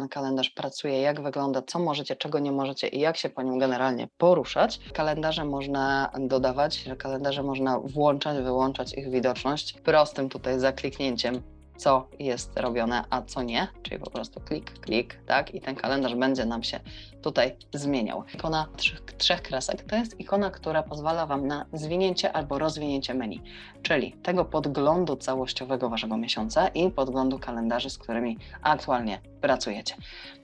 ten kalendarz pracuje, jak wygląda, co możecie, czego nie możecie i jak się po nim generalnie poruszać. Kalendarze można dodawać, kalendarze można włączać, wyłączać ich widoczność prostym tutaj zakliknięciem co jest robione, a co nie, czyli po prostu klik, klik, tak, i ten kalendarz będzie nam się tutaj zmieniał. Ikona trzech, trzech kresek to jest ikona, która pozwala Wam na zwinięcie albo rozwinięcie menu, czyli tego podglądu całościowego Waszego miesiąca i podglądu kalendarzy, z którymi aktualnie pracujecie.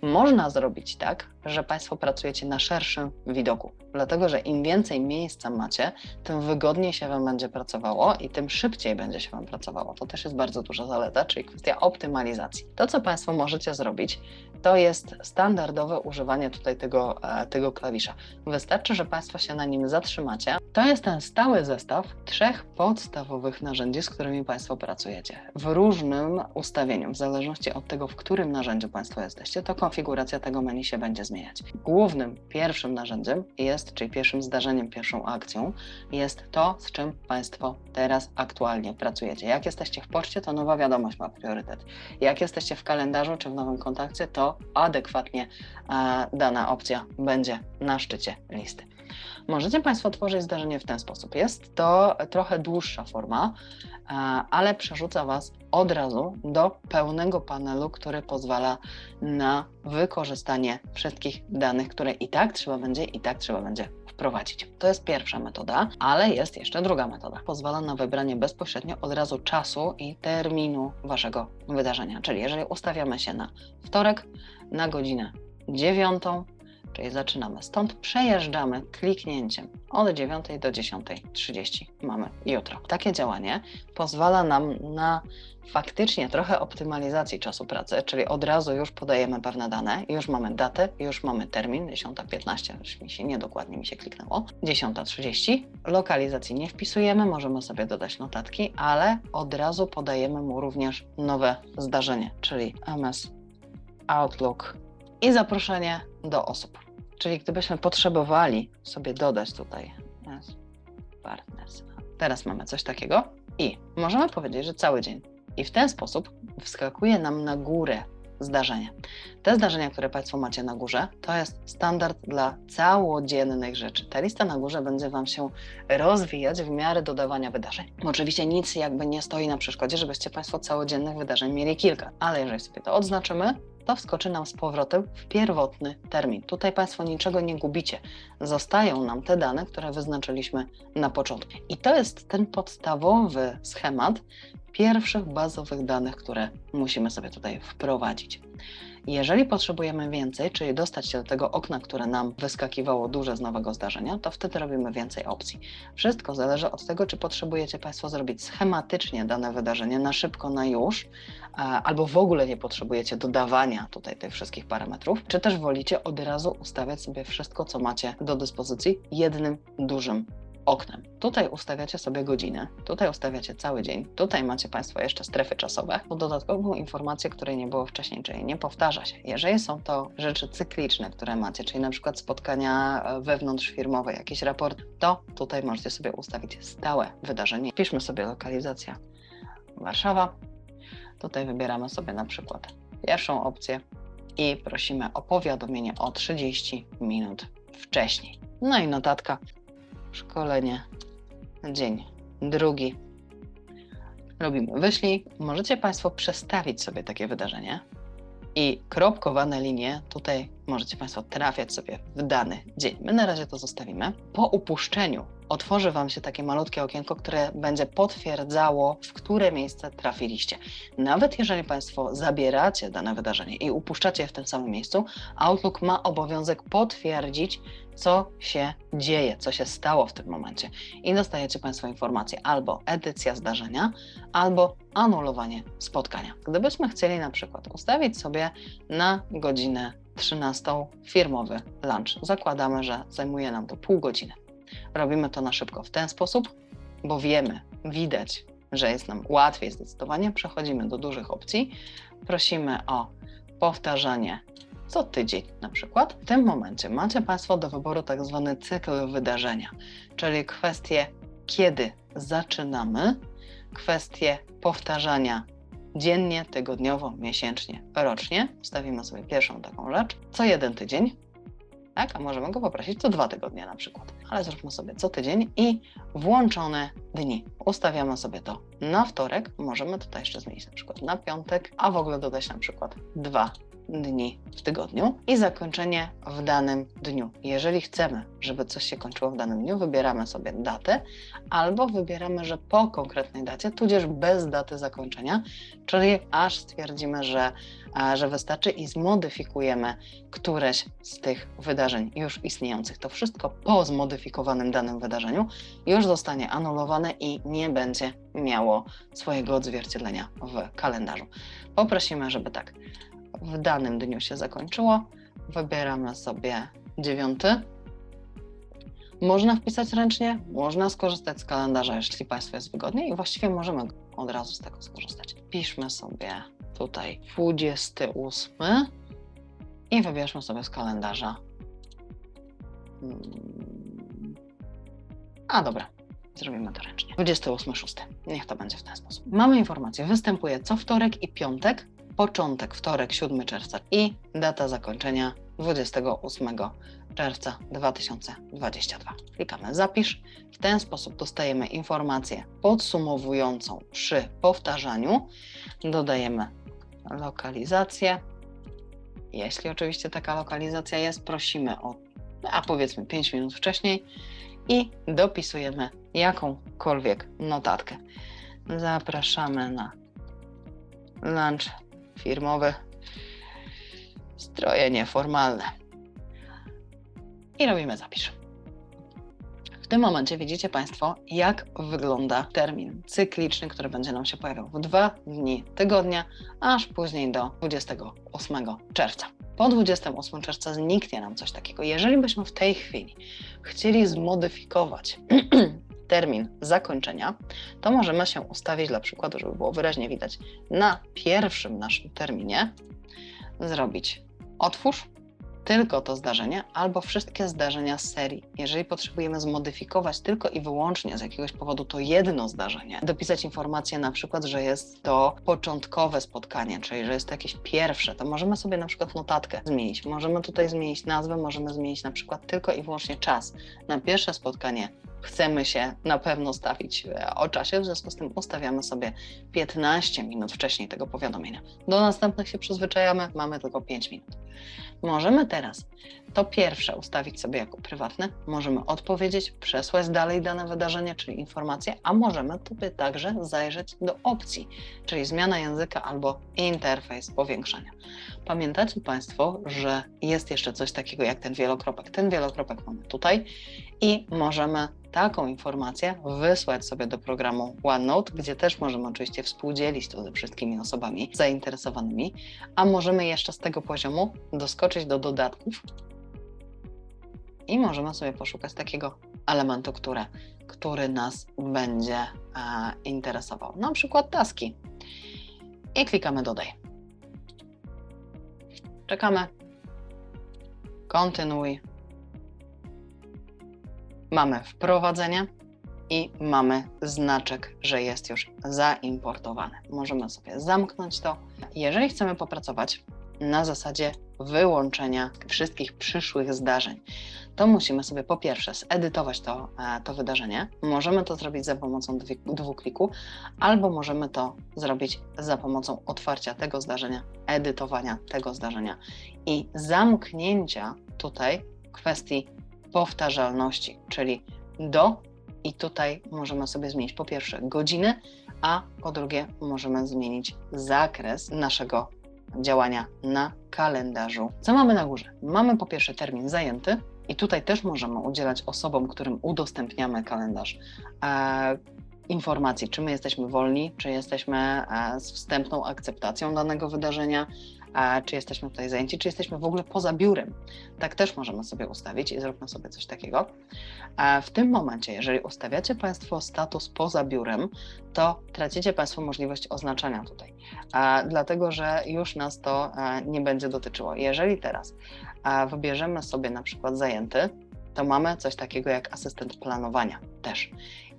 Można zrobić tak, że Państwo pracujecie na szerszym widoku, dlatego że im więcej miejsca macie, tym wygodniej się Wam będzie pracowało i tym szybciej będzie się Wam pracowało. To też jest bardzo duża zaleta, czyli kwestia optymalizacji. To, co Państwo możecie zrobić, to jest standardowe używanie tutaj tego, e, tego klawisza. Wystarczy, że Państwo się na nim zatrzymacie. To jest ten stały zestaw trzech podstawowych narzędzi, z którymi Państwo pracujecie. W różnym ustawieniu, w zależności od tego, w którym narzędziu Państwo jesteście, to konfiguracja tego menu się będzie zmieniać. Głównym, pierwszym narzędziem jest, czyli pierwszym zdarzeniem, pierwszą akcją, jest to, z czym Państwo teraz aktualnie pracujecie. Jak jesteście w poczcie, to nowa wiadomość ma priorytet. Jak jesteście w kalendarzu czy w nowym kontakcie, to adekwatnie e, dana opcja będzie na szczycie listy. Możecie Państwo tworzyć zdarzenie w ten sposób. Jest to trochę dłuższa forma, e, ale przerzuca Was od razu do pełnego panelu, który pozwala na wykorzystanie wszystkich danych, które i tak trzeba będzie, i tak trzeba będzie wprowadzić. To jest pierwsza metoda, ale jest jeszcze druga metoda. Pozwala na wybranie bezpośrednio od razu czasu i terminu Waszego wydarzenia. Czyli jeżeli ustawiamy się na wtorek na godzinę dziewiątą, czyli zaczynamy stąd, przejeżdżamy kliknięciem od 9 do 10.30 mamy jutro. Takie działanie pozwala nam na faktycznie trochę optymalizacji czasu pracy, czyli od razu już podajemy pewne dane, już mamy datę, już mamy termin, 10.15, już mi się niedokładnie mi się kliknęło, 10.30, lokalizacji nie wpisujemy, możemy sobie dodać notatki, ale od razu podajemy mu również nowe zdarzenie, czyli MS Outlook i zaproszenie do osób. Czyli gdybyśmy potrzebowali sobie dodać tutaj partners, teraz mamy coś takiego i możemy powiedzieć, że cały dzień. I w ten sposób wskakuje nam na górę zdarzenia. Te zdarzenia, które Państwo macie na górze, to jest standard dla całodziennych rzeczy. Ta lista na górze będzie Wam się rozwijać w miarę dodawania wydarzeń. Oczywiście nic jakby nie stoi na przeszkodzie, żebyście Państwo całodziennych wydarzeń mieli kilka, ale jeżeli sobie to odznaczymy, to wskoczy nam z powrotem w pierwotny termin. Tutaj Państwo niczego nie gubicie. Zostają nam te dane, które wyznaczyliśmy na początku. I to jest ten podstawowy schemat pierwszych bazowych danych, które musimy sobie tutaj wprowadzić. Jeżeli potrzebujemy więcej, czyli dostać się do tego okna, które nam wyskakiwało duże z nowego zdarzenia, to wtedy robimy więcej opcji. Wszystko zależy od tego, czy potrzebujecie Państwo zrobić schematycznie dane wydarzenie na szybko, na już, albo w ogóle nie potrzebujecie dodawania tutaj tych wszystkich parametrów, czy też wolicie od razu ustawiać sobie wszystko, co macie do dyspozycji jednym dużym oknem. Tutaj ustawiacie sobie godzinę, tutaj ustawiacie cały dzień, tutaj macie Państwo jeszcze strefy czasowe, to dodatkową informację, której nie było wcześniej, czyli nie powtarza się. Jeżeli są to rzeczy cykliczne, które macie, czyli na przykład spotkania e, wewnątrzfirmowe, jakiś raport, to tutaj możecie sobie ustawić stałe wydarzenie. Piszmy sobie lokalizacja Warszawa. Tutaj wybieramy sobie na przykład pierwszą opcję i prosimy o powiadomienie o 30 minut wcześniej. No i notatka szkolenie, dzień drugi. Robimy wyślij. Możecie Państwo przestawić sobie takie wydarzenie i kropkowane linie tutaj możecie Państwo trafiać sobie w dany dzień. My na razie to zostawimy. Po upuszczeniu otworzy Wam się takie malutkie okienko, które będzie potwierdzało, w które miejsce trafiliście. Nawet jeżeli Państwo zabieracie dane wydarzenie i upuszczacie je w tym samym miejscu, Outlook ma obowiązek potwierdzić, co się dzieje, co się stało w tym momencie. I dostajecie Państwo informację albo edycja zdarzenia, albo anulowanie spotkania. Gdybyśmy chcieli na przykład ustawić sobie na godzinę 13 firmowy lunch, zakładamy, że zajmuje nam to pół godziny. Robimy to na szybko w ten sposób, bo wiemy, widać, że jest nam łatwiej zdecydowanie. Przechodzimy do dużych opcji. Prosimy o powtarzanie co tydzień na przykład. W tym momencie macie Państwo do wyboru tak zwany cykl wydarzenia, czyli kwestię, kiedy zaczynamy, kwestię powtarzania dziennie, tygodniowo, miesięcznie, rocznie. Ustawimy sobie pierwszą taką rzecz. Co jeden tydzień, tak? A możemy go poprosić co dwa tygodnie na przykład. Ale zróbmy sobie co tydzień i włączone dni. Ustawiamy sobie to na wtorek, możemy tutaj jeszcze zmienić na przykład na piątek, a w ogóle dodać na przykład dwa dni w tygodniu i zakończenie w danym dniu. Jeżeli chcemy, żeby coś się kończyło w danym dniu, wybieramy sobie datę albo wybieramy, że po konkretnej dacie, tudzież bez daty zakończenia, czyli aż stwierdzimy, że, że wystarczy i zmodyfikujemy któreś z tych wydarzeń już istniejących. To wszystko po zmodyfikowanym danym wydarzeniu już zostanie anulowane i nie będzie miało swojego odzwierciedlenia w kalendarzu. Poprosimy, żeby tak w danym dniu się zakończyło. Wybieramy sobie dziewiąty. Można wpisać ręcznie, można skorzystać z kalendarza, jeśli Państwu jest wygodniej i właściwie możemy od razu z tego skorzystać. Piszmy sobie tutaj 28 i wybierzmy sobie z kalendarza. Hmm. A dobra, zrobimy to ręcznie. 28.6. Niech to będzie w ten sposób. Mamy informację, występuje co wtorek i piątek początek, wtorek, 7 czerwca i data zakończenia 28 czerwca 2022. Klikamy zapisz. W ten sposób dostajemy informację podsumowującą przy powtarzaniu. Dodajemy lokalizację. Jeśli oczywiście taka lokalizacja jest, prosimy o, a powiedzmy 5 minut wcześniej i dopisujemy jakąkolwiek notatkę. Zapraszamy na lunch firmowe, stroje nieformalne. I robimy zapisz. W tym momencie widzicie Państwo, jak wygląda termin cykliczny, który będzie nam się pojawiał w dwa dni tygodnia, aż później do 28 czerwca. Po 28 czerwca zniknie nam coś takiego. Jeżeli byśmy w tej chwili chcieli zmodyfikować termin zakończenia, to możemy się ustawić dla przykładu, żeby było wyraźnie widać, na pierwszym naszym terminie zrobić otwórz tylko to zdarzenie albo wszystkie zdarzenia z serii. Jeżeli potrzebujemy zmodyfikować tylko i wyłącznie z jakiegoś powodu to jedno zdarzenie, dopisać informację na przykład, że jest to początkowe spotkanie, czyli że jest to jakieś pierwsze, to możemy sobie na przykład notatkę zmienić. Możemy tutaj zmienić nazwę, możemy zmienić na przykład tylko i wyłącznie czas. Na pierwsze spotkanie chcemy się na pewno stawić e, o czasie, w związku z tym ustawiamy sobie 15 minut wcześniej tego powiadomienia. Do następnych się przyzwyczajamy, mamy tylko 5 minut. Możemy teraz to pierwsze ustawić sobie jako prywatne, możemy odpowiedzieć, przesłać dalej dane wydarzenie, czyli informacje, a możemy tutaj także zajrzeć do opcji, czyli zmiana języka albo interfejs powiększania. Pamiętacie Państwo, że jest jeszcze coś takiego jak ten wielokropek. Ten wielokropek mamy tutaj i możemy taką informację wysłać sobie do programu OneNote, gdzie też możemy oczywiście współdzielić to ze wszystkimi osobami zainteresowanymi, a możemy jeszcze z tego poziomu doskoczyć do dodatków i możemy sobie poszukać takiego elementu, który nas będzie e, interesował. Na przykład taski. I klikamy dodaj. Czekamy. Kontynuuj mamy wprowadzenie i mamy znaczek, że jest już zaimportowane. Możemy sobie zamknąć to. Jeżeli chcemy popracować na zasadzie wyłączenia wszystkich przyszłych zdarzeń, to musimy sobie po pierwsze zedytować to, e, to wydarzenie. Możemy to zrobić za pomocą dwukliku, albo możemy to zrobić za pomocą otwarcia tego zdarzenia, edytowania tego zdarzenia i zamknięcia tutaj kwestii powtarzalności, czyli do i tutaj możemy sobie zmienić po pierwsze godziny, a po drugie możemy zmienić zakres naszego działania na kalendarzu. Co mamy na górze? Mamy po pierwsze termin zajęty i tutaj też możemy udzielać osobom, którym udostępniamy kalendarz, e, informacji, czy my jesteśmy wolni, czy jesteśmy e, z wstępną akceptacją danego wydarzenia, czy jesteśmy tutaj zajęci, czy jesteśmy w ogóle poza biurem. Tak też możemy sobie ustawić i zróbmy sobie coś takiego. W tym momencie, jeżeli ustawiacie Państwo status poza biurem, to tracicie Państwo możliwość oznaczania tutaj, dlatego że już nas to nie będzie dotyczyło. Jeżeli teraz wybierzemy sobie na przykład zajęty, to mamy coś takiego jak asystent planowania też.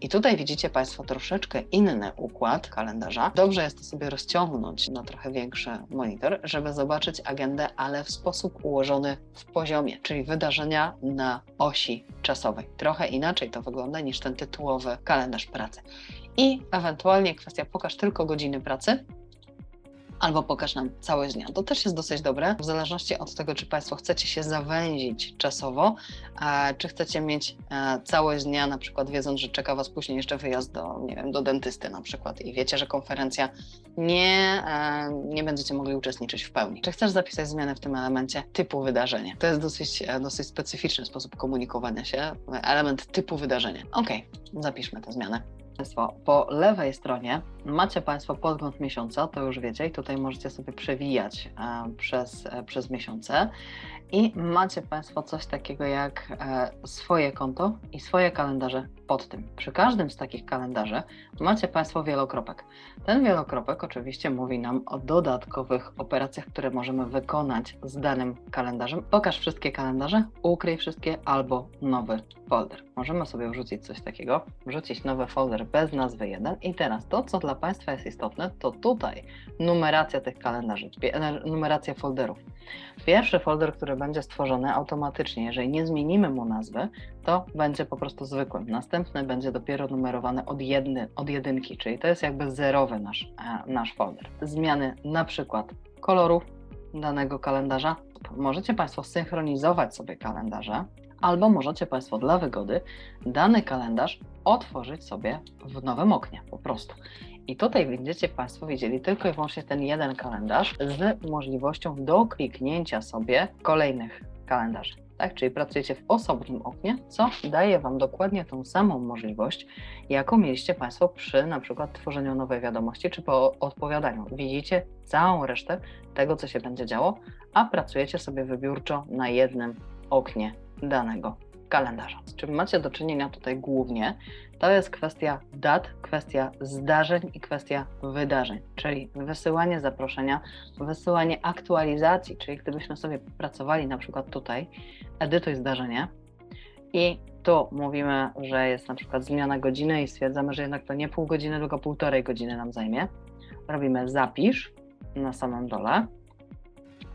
I tutaj widzicie Państwo troszeczkę inny układ kalendarza. Dobrze jest to sobie rozciągnąć na trochę większy monitor, żeby zobaczyć agendę, ale w sposób ułożony w poziomie, czyli wydarzenia na osi czasowej. Trochę inaczej to wygląda niż ten tytułowy kalendarz pracy. I ewentualnie kwestia pokaż tylko godziny pracy, albo pokaż nam cały dnia. To też jest dosyć dobre, w zależności od tego, czy Państwo chcecie się zawęzić czasowo, czy chcecie mieć e, cały dnia, na przykład wiedząc, że czeka Was później jeszcze wyjazd do, nie wiem, do dentysty na przykład i wiecie, że konferencja nie, e, nie będziecie mogli uczestniczyć w pełni. Czy chcesz zapisać zmiany w tym elemencie typu wydarzenie? To jest dosyć, e, dosyć specyficzny sposób komunikowania się, element typu wydarzenia. Ok, zapiszmy te zmiany. Państwo, po lewej stronie macie Państwo podgląd miesiąca, to już wiecie, i tutaj możecie sobie przewijać e, przez, e, przez miesiące. I macie Państwo coś takiego jak e, swoje konto i swoje kalendarze pod tym. Przy każdym z takich kalendarzy macie Państwo wielokropek. Ten wielokropek oczywiście mówi nam o dodatkowych operacjach, które możemy wykonać z danym kalendarzem. Pokaż wszystkie kalendarze, ukryj wszystkie albo nowy folder. Możemy sobie wrzucić coś takiego, wrzucić nowy folder bez nazwy 1 i teraz to, co dla Państwa jest istotne, to tutaj numeracja tych kalendarzy, numeracja folderów. Pierwszy folder, który będzie stworzony automatycznie, jeżeli nie zmienimy mu nazwy, to będzie po prostu zwykłym. Następny będzie dopiero numerowany od, jedny, od jedynki, czyli to jest jakby zerowy nasz, e, nasz folder. Zmiany na przykład kolorów danego kalendarza. Możecie Państwo synchronizować sobie kalendarze, albo możecie Państwo dla wygody dany kalendarz otworzyć sobie w nowym oknie po prostu. I tutaj będziecie Państwo widzieli tylko i wyłącznie ten jeden kalendarz z możliwością dokliknięcia sobie kolejnych kalendarzy. Tak, czyli pracujecie w osobnym oknie, co daje Wam dokładnie tą samą możliwość, jaką mieliście Państwo przy na przykład tworzeniu nowej wiadomości czy po odpowiadaniu. Widzicie całą resztę tego, co się będzie działo, a pracujecie sobie wybiórczo na jednym oknie danego kalendarza. Z czym macie do czynienia tutaj głównie, to jest kwestia dat, kwestia zdarzeń i kwestia wydarzeń, czyli wysyłanie zaproszenia, wysyłanie aktualizacji, czyli gdybyśmy sobie pracowali na przykład tutaj, edytuj zdarzenie i tu mówimy, że jest na przykład zmiana godziny i stwierdzamy, że jednak to nie pół godziny, tylko półtorej godziny nam zajmie. Robimy zapisz na samym dole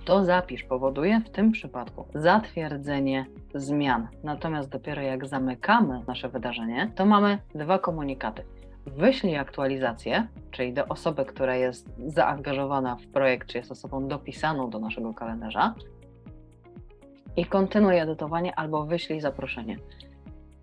to zapisz powoduje w tym przypadku zatwierdzenie zmian. Natomiast dopiero jak zamykamy nasze wydarzenie, to mamy dwa komunikaty. Wyślij aktualizację, czyli do osoby, która jest zaangażowana w projekt, czy jest osobą dopisaną do naszego kalendarza, i kontynuuj edytowanie albo wyślij zaproszenie.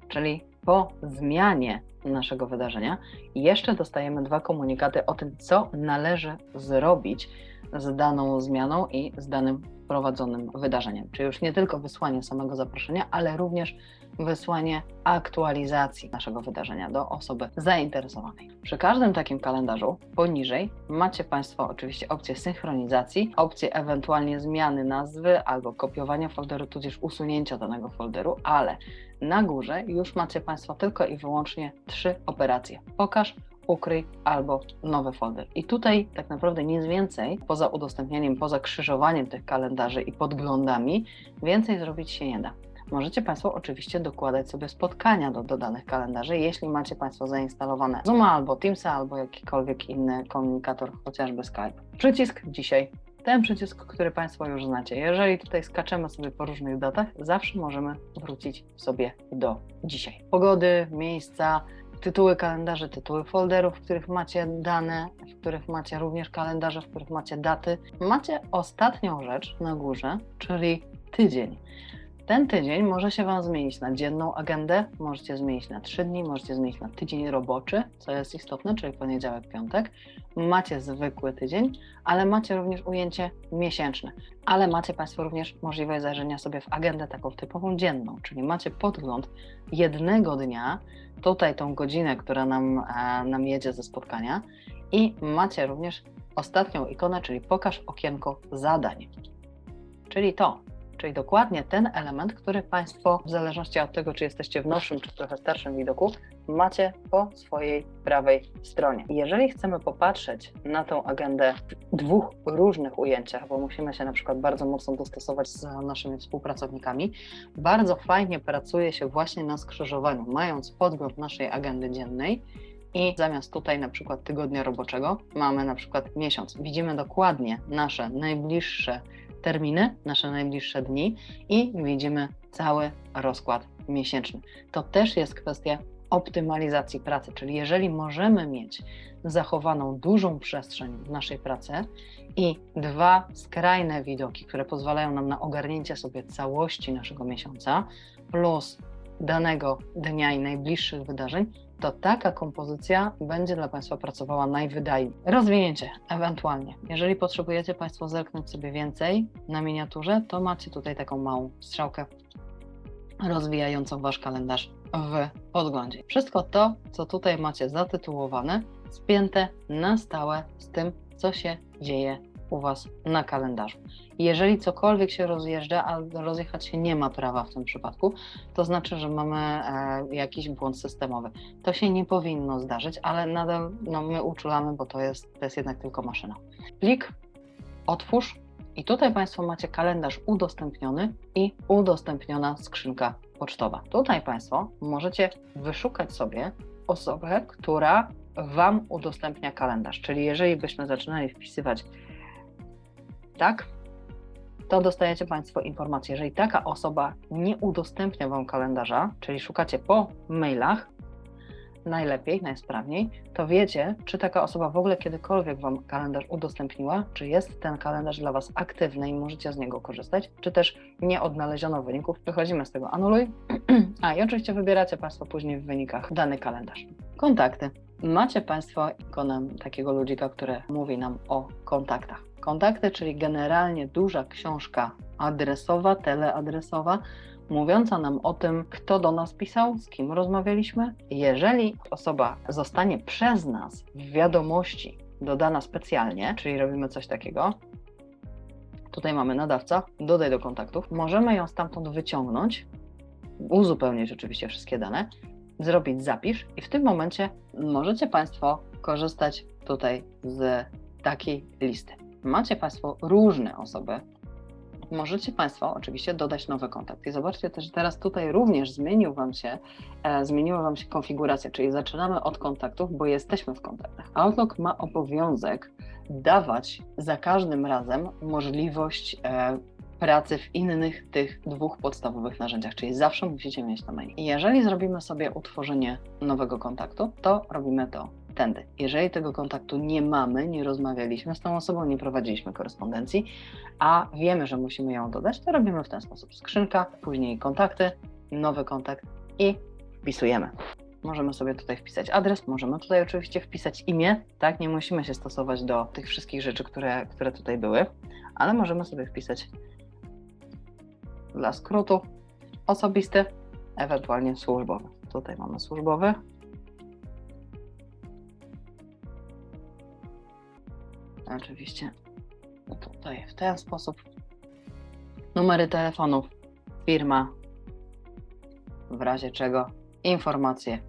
Czyli po zmianie naszego wydarzenia jeszcze dostajemy dwa komunikaty o tym, co należy zrobić z daną zmianą i z danym prowadzonym wydarzeniem. Czyli już nie tylko wysłanie samego zaproszenia, ale również wysłanie aktualizacji naszego wydarzenia do osoby zainteresowanej. Przy każdym takim kalendarzu poniżej macie Państwo oczywiście opcję synchronizacji, opcję ewentualnie zmiany nazwy albo kopiowania folderu, tudzież usunięcia danego folderu, ale na górze już macie Państwo tylko i wyłącznie trzy operacje. Pokaż, ukryj albo nowy folder. I tutaj tak naprawdę nic więcej, poza udostępnianiem, poza krzyżowaniem tych kalendarzy i podglądami, więcej zrobić się nie da. Możecie Państwo oczywiście dokładać sobie spotkania do dodanych kalendarzy, jeśli macie Państwo zainstalowane Zooma albo Teamsa albo jakikolwiek inny komunikator, chociażby Skype. Przycisk dzisiaj ten przycisk, który Państwo już znacie. Jeżeli tutaj skaczemy sobie po różnych datach, zawsze możemy wrócić sobie do dzisiaj. Pogody, miejsca, tytuły kalendarzy, tytuły folderów, w których macie dane, w których macie również kalendarze, w których macie daty. Macie ostatnią rzecz na górze, czyli tydzień. Ten tydzień może się Wam zmienić na dzienną agendę, możecie zmienić na 3 dni, możecie zmienić na tydzień roboczy, co jest istotne, czyli poniedziałek, piątek. Macie zwykły tydzień, ale macie również ujęcie miesięczne. Ale macie Państwo również możliwość zajrzenia sobie w agendę taką typową dzienną, czyli macie podgląd jednego dnia, tutaj tą godzinę, która nam, e, nam jedzie ze spotkania i macie również ostatnią ikonę, czyli pokaż okienko zadań. Czyli to, czyli dokładnie ten element, który Państwo, w zależności od tego, czy jesteście w nowszym, czy trochę starszym widoku, macie po swojej prawej stronie. Jeżeli chcemy popatrzeć na tą agendę w dwóch różnych ujęciach, bo musimy się na przykład bardzo mocno dostosować z naszymi współpracownikami, bardzo fajnie pracuje się właśnie na skrzyżowaniu, mając podgląd naszej agendy dziennej i zamiast tutaj na przykład tygodnia roboczego mamy na przykład miesiąc. Widzimy dokładnie nasze najbliższe terminy, nasze najbliższe dni i widzimy cały rozkład miesięczny. To też jest kwestia optymalizacji pracy, czyli jeżeli możemy mieć zachowaną dużą przestrzeń w naszej pracy i dwa skrajne widoki, które pozwalają nam na ogarnięcie sobie całości naszego miesiąca, plus danego dnia i najbliższych wydarzeń, to taka kompozycja będzie dla Państwa pracowała najwydajniej. Rozwinięcie ewentualnie. Jeżeli potrzebujecie Państwo zerknąć sobie więcej na miniaturze, to macie tutaj taką małą strzałkę rozwijającą Wasz kalendarz w podglądzie. Wszystko to, co tutaj macie zatytułowane, spięte na stałe z tym, co się dzieje u Was na kalendarzu. Jeżeli cokolwiek się rozjeżdża, a rozjechać się nie ma prawa w tym przypadku, to znaczy, że mamy e, jakiś błąd systemowy. To się nie powinno zdarzyć, ale nadal no, my uczulamy, bo to jest, to jest jednak tylko maszyna. Plik, otwórz i tutaj Państwo macie kalendarz udostępniony i udostępniona skrzynka pocztowa. Tutaj Państwo możecie wyszukać sobie osobę, która Wam udostępnia kalendarz. Czyli jeżeli byśmy zaczynali wpisywać tak, to dostajecie Państwo informację, jeżeli taka osoba nie udostępnia Wam kalendarza, czyli szukacie po mailach, najlepiej, najsprawniej, to wiecie, czy taka osoba w ogóle kiedykolwiek Wam kalendarz udostępniła, czy jest ten kalendarz dla Was aktywny i możecie z niego korzystać, czy też nie odnaleziono wyników. Wychodzimy z tego anuluj. A i oczywiście wybieracie Państwo później w wynikach dany kalendarz. Kontakty. Macie Państwo ikonę takiego ludzika, który mówi nam o kontaktach. Kontakty, czyli generalnie duża książka adresowa, teleadresowa, mówiąca nam o tym, kto do nas pisał, z kim rozmawialiśmy. Jeżeli osoba zostanie przez nas w wiadomości dodana specjalnie, czyli robimy coś takiego, tutaj mamy nadawca, dodaj do kontaktów, możemy ją stamtąd wyciągnąć, uzupełnić oczywiście wszystkie dane, zrobić zapisz i w tym momencie możecie Państwo korzystać tutaj z takiej listy. Macie Państwo różne osoby, możecie Państwo oczywiście dodać nowy kontakt. I zobaczcie też, teraz tutaj również zmienił Wam się, e, zmieniła Wam się konfiguracja, czyli zaczynamy od kontaktów, bo jesteśmy w kontaktach. Outlook ma obowiązek dawać za każdym razem możliwość e, pracy w innych tych dwóch podstawowych narzędziach, czyli zawsze musicie mieć to mail. I jeżeli zrobimy sobie utworzenie nowego kontaktu, to robimy to tędy. Jeżeli tego kontaktu nie mamy, nie rozmawialiśmy z tą osobą, nie prowadziliśmy korespondencji, a wiemy, że musimy ją dodać, to robimy w ten sposób. Skrzynka, później kontakty, nowy kontakt i wpisujemy. Możemy sobie tutaj wpisać adres, możemy tutaj oczywiście wpisać imię, tak? Nie musimy się stosować do tych wszystkich rzeczy, które, które tutaj były, ale możemy sobie wpisać dla skrótu osobisty, ewentualnie służbowy. Tutaj mamy służbowy, oczywiście tutaj w ten sposób. Numery telefonów, firma, w razie czego informacje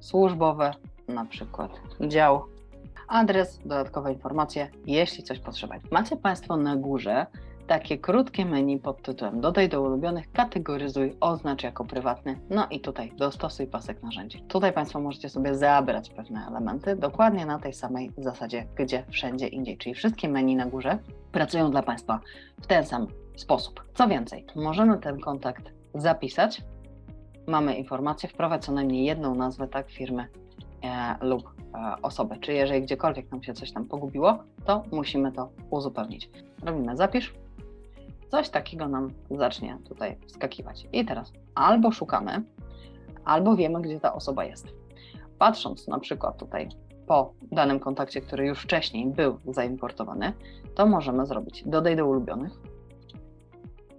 służbowe, na przykład dział, adres, dodatkowe informacje, jeśli coś potrzeba. Macie Państwo na górze takie krótkie menu pod tytułem Dodaj do ulubionych, kategoryzuj, oznacz jako prywatny, no i tutaj dostosuj pasek narzędzi. Tutaj Państwo możecie sobie zabrać pewne elementy dokładnie na tej samej zasadzie, gdzie wszędzie indziej, czyli wszystkie menu na górze pracują dla Państwa w ten sam sposób. Co więcej, możemy ten kontakt zapisać, mamy informację, wprowadź co najmniej jedną nazwę tak firmy e, lub e, osoby, czyli jeżeli gdziekolwiek nam się coś tam pogubiło, to musimy to uzupełnić. Robimy zapisz, coś takiego nam zacznie tutaj wskakiwać. I teraz albo szukamy, albo wiemy, gdzie ta osoba jest. Patrząc na przykład tutaj po danym kontakcie, który już wcześniej był zaimportowany, to możemy zrobić dodaj do ulubionych.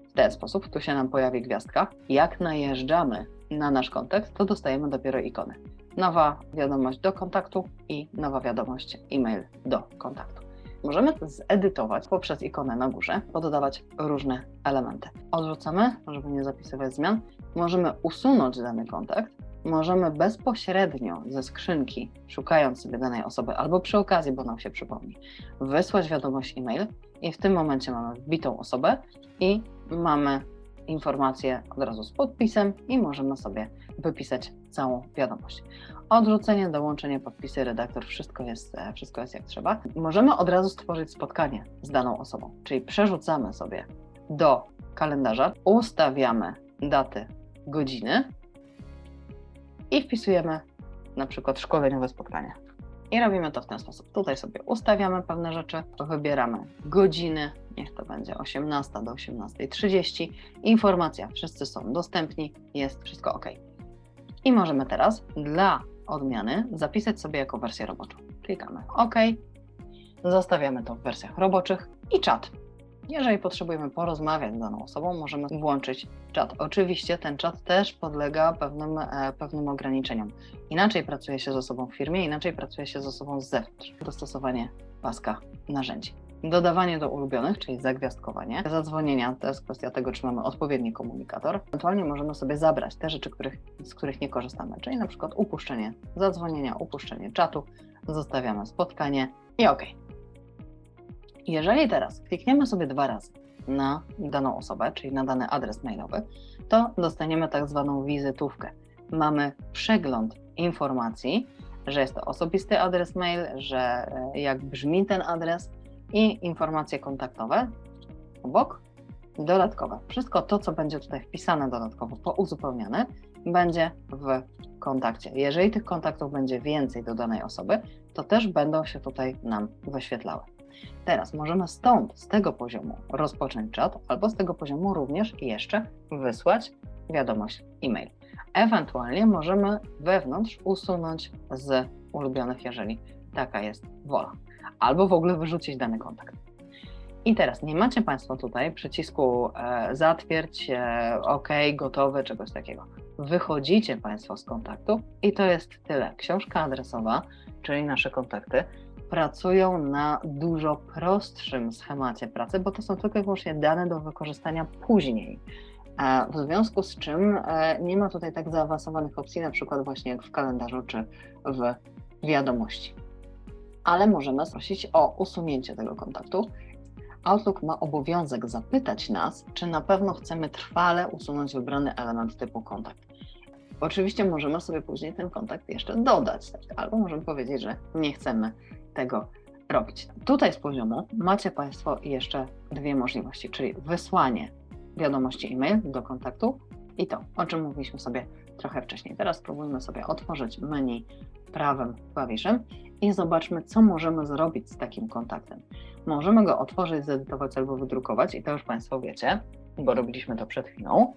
W ten sposób tu się nam pojawi gwiazdka. Jak najeżdżamy na nasz kontakt, to dostajemy dopiero ikony. Nowa wiadomość do kontaktu i nowa wiadomość e-mail do kontaktu. Możemy to zedytować poprzez ikonę na górze, poddawać różne elementy. Odrzucamy, żeby nie zapisywać zmian. Możemy usunąć dany kontakt. Możemy bezpośrednio ze skrzynki, szukając sobie danej osoby, albo przy okazji, bo nam się przypomni, wysłać wiadomość e-mail i w tym momencie mamy wbitą osobę i mamy informację od razu z podpisem i możemy sobie wypisać całą wiadomość. Odrzucenie, dołączenie, podpisy, redaktor, wszystko jest, e, wszystko jest jak trzeba. Możemy od razu stworzyć spotkanie z daną osobą, czyli przerzucamy sobie do kalendarza, ustawiamy daty, godziny i wpisujemy na przykład szkoleniowe spotkanie. I robimy to w ten sposób. Tutaj sobie ustawiamy pewne rzeczy, wybieramy godziny, niech to będzie 18 do 18.30. Informacja, wszyscy są dostępni, jest wszystko ok. I możemy teraz dla odmiany zapisać sobie jako wersję roboczą. Klikamy OK, zostawiamy to w wersjach roboczych i czat. Jeżeli potrzebujemy porozmawiać z daną osobą, możemy włączyć czat. Oczywiście ten czat też podlega pewnym, e, pewnym ograniczeniom. Inaczej pracuje się z osobą w firmie, inaczej pracuje się z osobą z zewnątrz. Dostosowanie paska narzędzi. Dodawanie do ulubionych, czyli zagwiazdkowanie. Zadzwonienia to jest kwestia tego, czy mamy odpowiedni komunikator. Ewentualnie możemy sobie zabrać te rzeczy, których, z których nie korzystamy, czyli na przykład upuszczenie zadzwonienia, upuszczenie czatu, zostawiamy spotkanie i OK. Jeżeli teraz klikniemy sobie dwa razy na daną osobę, czyli na dany adres mailowy, to dostaniemy tak zwaną wizytówkę. Mamy przegląd informacji, że jest to osobisty adres mail, że e, jak brzmi ten adres i informacje kontaktowe obok, dodatkowe. Wszystko to, co będzie tutaj wpisane dodatkowo, pouzupełniane, będzie w kontakcie. Jeżeli tych kontaktów będzie więcej do danej osoby, to też będą się tutaj nam wyświetlały. Teraz możemy stąd, z tego poziomu rozpocząć czat, albo z tego poziomu również jeszcze wysłać wiadomość e-mail. Ewentualnie możemy wewnątrz usunąć z ulubionych, jeżeli taka jest wola, albo w ogóle wyrzucić dany kontakt. I teraz nie macie Państwo tutaj przycisku e, zatwierdź, e, OK, gotowe, czegoś takiego. Wychodzicie Państwo z kontaktu i to jest tyle. Książka adresowa, czyli nasze kontakty, pracują na dużo prostszym schemacie pracy, bo to są tylko i wyłącznie dane do wykorzystania później. W związku z czym e, nie ma tutaj tak zaawansowanych opcji, na przykład właśnie jak w kalendarzu czy w wiadomości. Ale możemy prosić o usunięcie tego kontaktu. Outlook ma obowiązek zapytać nas, czy na pewno chcemy trwale usunąć wybrany element typu kontakt. Oczywiście możemy sobie później ten kontakt jeszcze dodać, albo możemy powiedzieć, że nie chcemy tego robić. Tutaj z poziomu macie Państwo jeszcze dwie możliwości, czyli wysłanie wiadomości e-mail do kontaktu i to, o czym mówiliśmy sobie trochę wcześniej. Teraz spróbujmy sobie otworzyć menu prawym klawiszem i zobaczmy, co możemy zrobić z takim kontaktem. Możemy go otworzyć, zedytować albo wydrukować i to już Państwo wiecie, bo robiliśmy to przed chwilą.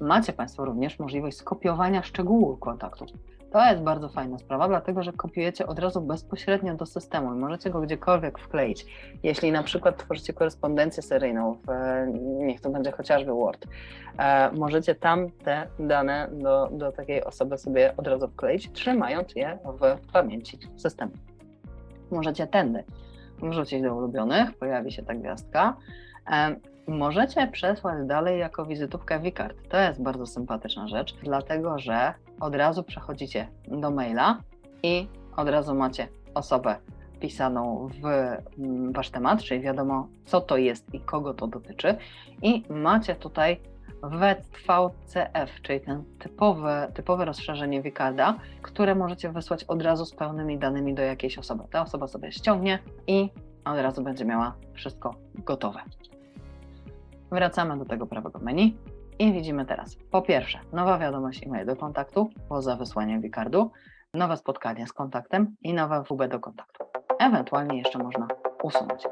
Macie Państwo również możliwość skopiowania szczegółów kontaktu. To jest bardzo fajna sprawa, dlatego że kopiujecie od razu bezpośrednio do systemu i możecie go gdziekolwiek wkleić. Jeśli na przykład tworzycie korespondencję seryjną, w, niech to będzie chociażby Word, e, możecie tam te dane do, do takiej osoby sobie od razu wkleić, trzymając je w pamięci systemu. Możecie tędy wrzucić do ulubionych, pojawi się ta gwiazdka. Możecie przesłać dalej jako wizytówkę Wicard. To jest bardzo sympatyczna rzecz, dlatego że od razu przechodzicie do maila i od razu macie osobę wpisaną w mm, wasz temat, czyli wiadomo, co to jest i kogo to dotyczy. I macie tutaj WVCF, czyli ten typowe, typowe rozszerzenie Wicarda, które możecie wysłać od razu z pełnymi danymi do jakiejś osoby. Ta osoba sobie ściągnie i od razu będzie miała wszystko gotowe. Wracamy do tego prawego menu i widzimy teraz po pierwsze nowa wiadomość e-mail do kontaktu poza wysłaniem Wicardu, nowe spotkanie z kontaktem i nowe WB do kontaktu. Ewentualnie jeszcze można usunąć.